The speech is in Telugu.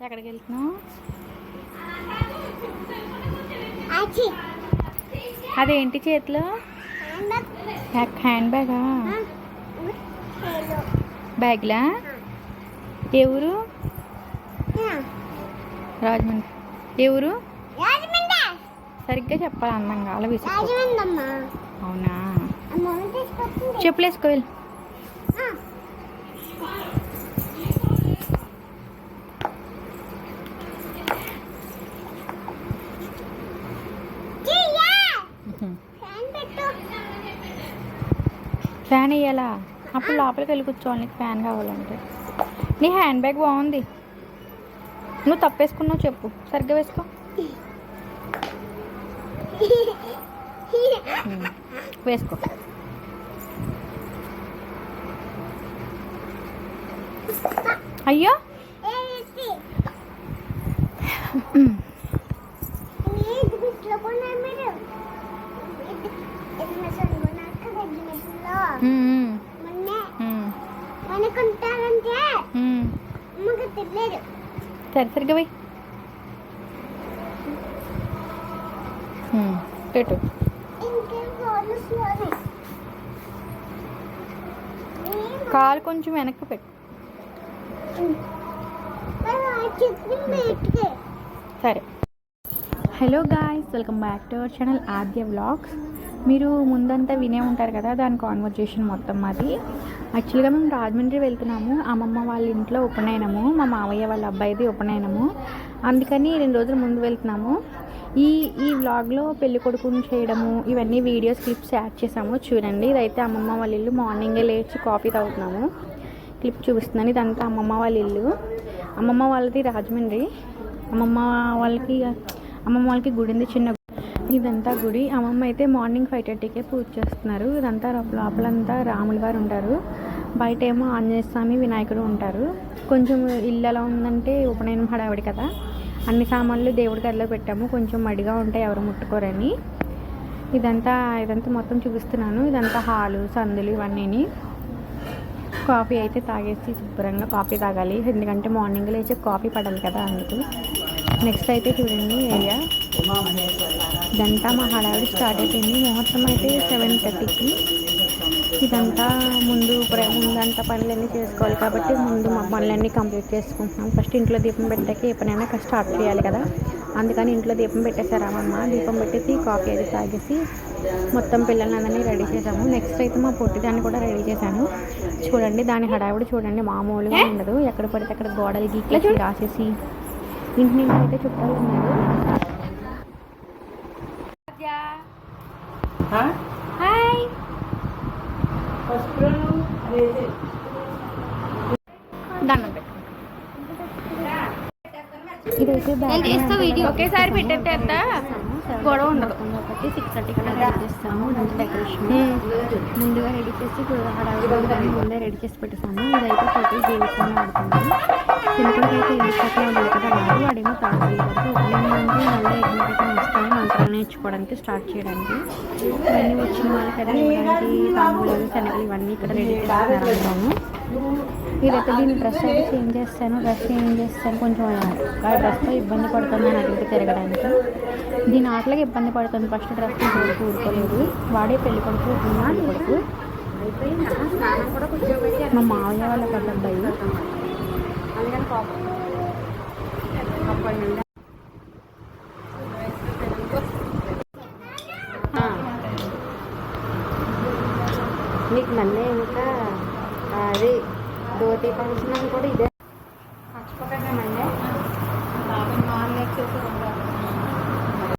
ఎక్కడికి వెళ్తున్నావు అదేంటి చేతిలో? హ్యాండ్ బ్యాగా బ్యాగ్లా? ఏ ఊరు? రాజమండ్రి. ఏ ఊరు? సరిగ్గా చెప్పాలి అందంగా అలా విసుగు అవునా? అమ్మ తీసుకొచ్చింది. చెప్పులు వేసుకో వెళ్ళు ఆ. చెయ్యా. ఫ్యాన్ పెట్టు. ఫ్యాన్ వేయాలా? అప్పుడు లోపలికి వెళ్ళి కూర్చోవాలి నీకు ఫ్యాన్ కావాలంటే. నీ హ్యాండ్ బ్యాగ్ బాగుంది. నువ్వు తప్పేసుకున్నావు చెప్పు. సరిగ్గా వేసుకో. వేసుకో. అయ్యో! సరే సరిగ్గా పోయి. పెట్టు. కాలు కొంచెం వెనక్కి పెట్టు. సరే. Hello guys welcome back to our channel Aadya vlogs మీరు ముందంతా వినే ఉంటారు కదా దాని కాన్వర్జేషన్ మొత్తం మాది. యాక్చువల్గా మేము రాజమండ్రి వెళ్తున్నాము. అమ్మమ్మ వాళ్ళ ఇంట్లో ఉపనయనము మా మావయ్య వాళ్ళ అబ్బాయిది ఉపనయనము అందుకని రెండు రోజుల ముందు వెళ్తున్నాము. ఈ ఈ వ్లాగ్లో పెళ్ళి కొడుకుని చేయడము ఇవన్నీ వీడియోస్ క్లిప్స్ యాడ్ చేసాము. చూడండి ఇదైతే అమ్మమ్మ వాళ్ళ ఇల్లు. మార్నింగే లేచి కాఫీ తాగుతున్నాము. క్లిప్ చూపిస్తున్నాను. ఇదంతా అమ్మమ్మ వాళ్ళ ఇల్లు. అమ్మమ్మ వాళ్ళది రాజమండ్రి. అమ్మమ్మ వాళ్ళకి అమ్మమ్మ వాళ్ళకి గుడింది చిన్న ఇదంతా గుడి. అమ్మమ్మ అయితే మార్నింగ్ ఫైవ్ థర్టీకే పూజ చేస్తున్నారు. ఇదంతా లోపలంతా రాములు గారు ఉంటారు. బయట ఏమో ఆంజనేయ స్వామి వినాయకుడు ఉంటారు. కొంచెం ఇల్లు ఎలా ఉందంటే ఉపనయనం హడావిడి కదా. అన్ని సామాన్లు దేవుడి గదిలో పెట్టాము. కొంచెం మడిగా ఉంటాయి. ఎవరు ముట్టుకోరని. ఇదంతా ఇదంతా మొత్తం చూపిస్తున్నాను. ఇదంతా హాలు సందులు ఇవన్నీని. కాఫీ అయితే తాగేసి శుభ్రంగా కాఫీ తాగాలి. ఎందుకంటే మార్నింగ్ లేచి కాఫీ పడాలి కదా అందుకు. నెక్స్ట్ అయితే చూడండి ఏరియా. ఇదంతా మా హడావిడి స్టార్ట్ అయిపోయింది. ముహూర్తం అయితే సెవెన్ థర్టీకి. ఇదంతా ముందు ప్ర- ముందంతా పనులన్నీ చేసుకోవాలి కాబట్టి ముందు మా పనులన్నీ కంప్లీట్ చేసుకుంటున్నాం. ఫస్ట్ ఇంట్లో దీపం పెట్టాక ఏ పనైనా స్టార్ట్ చేయాలి కదా. అందుకని ఇంట్లో దీపం పెట్టేశారు దీపం పెట్టేసి కాఫీ అది తాగేసి మొత్తం పిల్లలందరినీ రెడీ చేసాము నెక్స్ట్ అయితే మా పొట్టిదాన్ని కూడా రెడీ చేశాను. చూడండి దాని హడావిడి చూడండి. మామూలుగా ఉండదు. ఎక్కడ పడితే అక్కడ గోడలు గీకేసి రాసేసి ఇంటి నిండా అయితే చుట్టాలు ఉన్నారు. హాయ్ దండం పెట్టు. ఇదైతే బ్యాగ్ ఒకేసారి పెట్టేస్తే గొడవ ఉండదు. ఒకటి సిక్స్ థర్టీకి రెడీ చేస్తాము. ఇదంతా డెకరేషన్ ముందుగా రెడీ చేసి హడావిడి ముందే రెడీ చేసి పెట్టేస్తాము ఇదైతే ప్రతి దేవస్థానం ఆడుతుంది చిన్నపిల్లకి అయితే ఇంటికి ఉంది కదా. వాడు వాడేమో నేర్చుకోవడానికి స్టార్ట్ చేయడానికి. ఇవన్నీ వచ్చిన వాళ్ళకి ఇవ్వడానికి తాంబూలాలు శనగలు ఇవన్నీ ఇక్కడ రెడీ చేస్తున్నారు ఇదైతే దీని డ్రెస్ అయితే చేంజ్ చేస్తాను. డ్రెస్ చేంజ్ చేస్తాను. కొంచెం ఆ డ్రెస్తో ఇబ్బంది పడుతుంది అని ఇటు తిరగడానికి. దీని ఆటలకి ఇబ్బంది పడుతుంది. ఫస్ట్ డ్రెస్ తీసుకోవడానికి ఊరుకోలేదు. వాడే పెళ్ళి కొడుకు పెళ్ళి కొడుకు. మా మావయ్య వాళ్ళ పెద్ద అబ్బాయి. మీకు మళ్ళీ ఇంకా అది ధోతి ఫంక్షన్ అని కూడా ఇదే. ఖచ్చితంగా మళ్ళీ బాగా నాన్ ఉండాలి.